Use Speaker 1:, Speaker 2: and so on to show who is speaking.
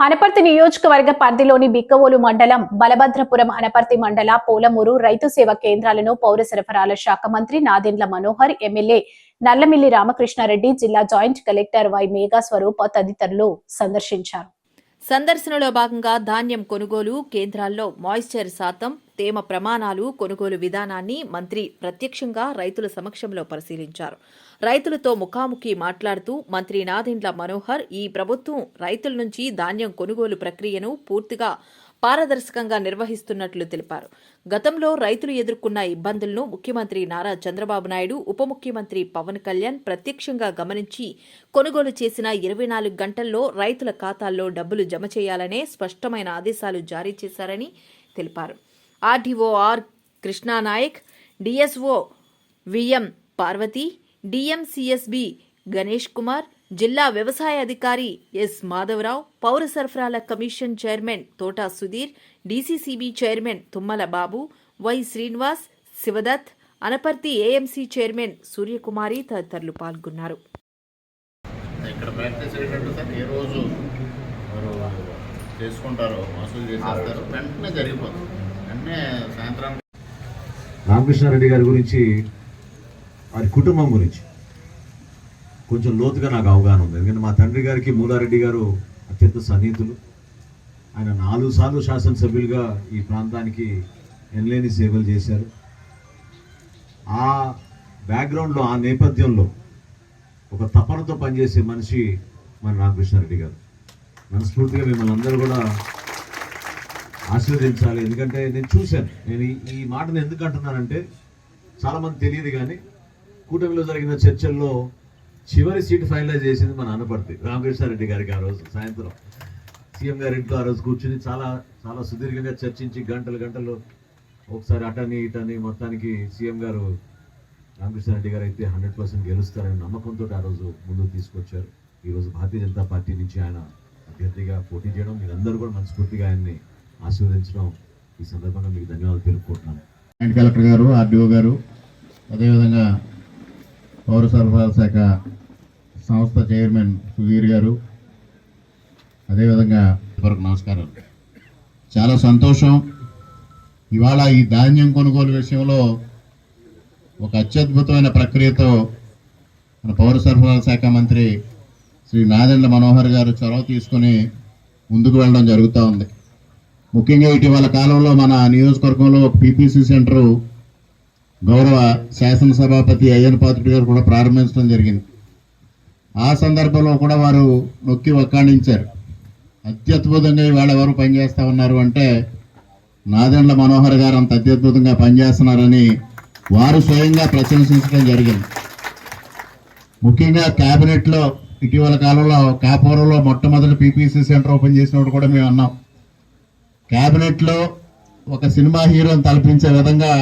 Speaker 1: అనపర్తి నియోజకవర్గ పరిధిలోని బిక్కవోలు మండలం బలభద్రపురం అనపర్తి మండల పోలమూరు రైతు సేవ కేంద్రాలను పౌర సరఫరాల శాఖ మంత్రి నాదెండ్ల మనోహర్ ఎమ్మెల్యే నల్లమిల్లి రామకృష్ణారెడ్డి జిల్లా joint collector Y Megha Swaroopa తదితరులు సందర్శించారు.
Speaker 2: సందర్శనలో భాగంగా ధాన్యం కొనుగోలు కేంద్రాల్లో మాయిశ్చర్ శాతం తేమ ప్రమాణాలు కొనుగోలు విధానాన్ని మంత్రి ప్రత్యక్షంగా రైతుల సమక్షంలో పరిశీలించారు. రైతులతో ముఖాముఖి మాట్లాడుతూ మంత్రి నాదెండ్ల మనోహర్ ఈ ప్రభుత్వం రైతుల నుంచి ధాన్యం కొనుగోలు ప్రక్రియను పూర్తిగా పారదర్శకంగా నిర్వహిస్తున్నట్లు తెలిపారు. గతంలో రైతులు ఎదుర్కొన్న ఇబ్బందులను ముఖ్యమంత్రి నారా చంద్రబాబు నాయుడు ఉప ముఖ్యమంత్రి పవన్ కళ్యాణ్ ప్రత్యక్షంగా గమనించి కొనుగోలు చేసిన ఇరవై నాలుగు గంటల్లో రైతుల ఖాతాల్లో డబ్బులు జమ చేయాలనే స్పష్టమైన ఆదేశాలు జారీ చేశారని తెలిపారు. RDO R Krishna Nayak DSO V M Parvathi DMCSB Ganesh Kumar జిల్లా వ్యవసాయ అధికారి ఎస్ మాధవరావు పౌర సరఫరాల commission chairman Thota Sudheer DCCB chairman Tummala Babu Y Srinivas Sivadatt Anaparthi AMC chairman Suryakumari తదితరులు పాల్గొన్నారు.
Speaker 3: ఇక్కడ ప్రాక్టీస్ ఏంటంటే సార్ ఏ రోజు చేసుకుంటారో వసూలు చేసేస్తారు వెంటనే జరిగిపోతుంది.
Speaker 4: రామకృష్ణారెడ్డి గారి గురించి వారి కుటుంబం గురించి కొంచెం లోతుగా నాకు అవగాహన ఉంది. ఎందుకంటే మా తండ్రి గారికి మూలారెడ్డి గారు అత్యంత సన్నిహితులు. ఆయన నాలుగు సార్లు శాసనసభ్యులుగా ఈ ప్రాంతానికి ఎనలేని సేవలు చేశారు. ఆ బ్యాక్గ్రౌండ్లో ఆ నేపథ్యంలో ఒక తపనతో పనిచేసే మనిషి మన రామకృష్ణారెడ్డి గారు. మనస్ఫూర్తిగా మిమ్మల్ని అందరూ కూడా ఆశీర్వదించాలి. ఎందుకంటే నేను చూశాను. నేను ఈ- మాటను ఎందుకు అంటున్నానంటే చాలామంది తెలియదు కానీ కూటమిలో జరిగిన చర్చల్లో చివరి సీట్ ఫైనలైజ్ చేసింది మన అనపర్తి రామకృష్ణారెడ్డి గారికి ఆ రోజు సాయంత్రం. సీఎం గారి ఇంట్లో ఆ రోజు కూర్చుని చాలా చాలా సుదీర్ఘంగా చర్చించి గంటలు గంటలు ఒకసారి అటని ఇటని మొత్తానికి సీఎం గారు రామకృష్ణారెడ్డి గారు అయితే హండ్రెడ్ పర్సెంట్ గెలుస్తారనే నమ్మకంతో ఆ రోజు ముందుకు తీసుకొచ్చారు. ఈరోజు భారతీయ జనతా పార్టీ నుంచి ఆయన అభ్యర్థిగా పోటీ చేయడం మీరందరూ కూడా మనస్ఫూర్తిగా ఆయన్ని ఆశీర్వదించడం ఈ సందర్భంగా మీకు ధన్యవాదాలు తెలుపుకుంటున్నాను.
Speaker 3: జాయింట్ కలెక్టర్ గారు ఆర్డీఓ గారు అదేవిధంగా పౌర సరఫరాల శాఖ సంస్థ చైర్మన్ సుధీర్ గారు అదేవిధంగా వరకు నమస్కారాలు. చాలా సంతోషం. ఇవాళ ఈ ధాన్యం కొనుగోలు విషయంలో ఒక అత్యద్భుతమైన ప్రక్రియతో మన పౌర సరఫరాల శాఖ మంత్రి శ్రీ నాదెండ్ల మనోహర్ గారు చొరవ తీసుకొని ముందుకు వెళ్ళడం జరుగుతూ ఉంది. ముఖ్యంగా ఇటీవల కాలంలో మన నియోజకవర్గంలో పీపీసీ సెంటర్ గౌరవ శాసనసభాపతి అయ్యన్ పాత్రుడి గారు కూడా ప్రారంభించడం జరిగింది. ఆ సందర్భంలో కూడా వారు నొక్కి ఒక్కాణించారు అత్యద్భుతంగా ఇవాళ ఎవరు పనిచేస్తూ ఉన్నారు అంటే నాదెండ్ల మనోహర్ గారు అంత అత్యద్భుతంగా పనిచేస్తున్నారని వారు స్వయంగా ప్రశంసించడం జరిగింది. ముఖ్యంగా క్యాబినెట్లో ఇటీవల కాలంలో కాపురంలో మొట్టమొదటి పీపీసీ సెంటర్ ఓపెన్ చేసినప్పుడు కూడా మేము అన్నాం. క్యాబినెట్లో ఒక సినిమా హీరోని తలపించే విధంగా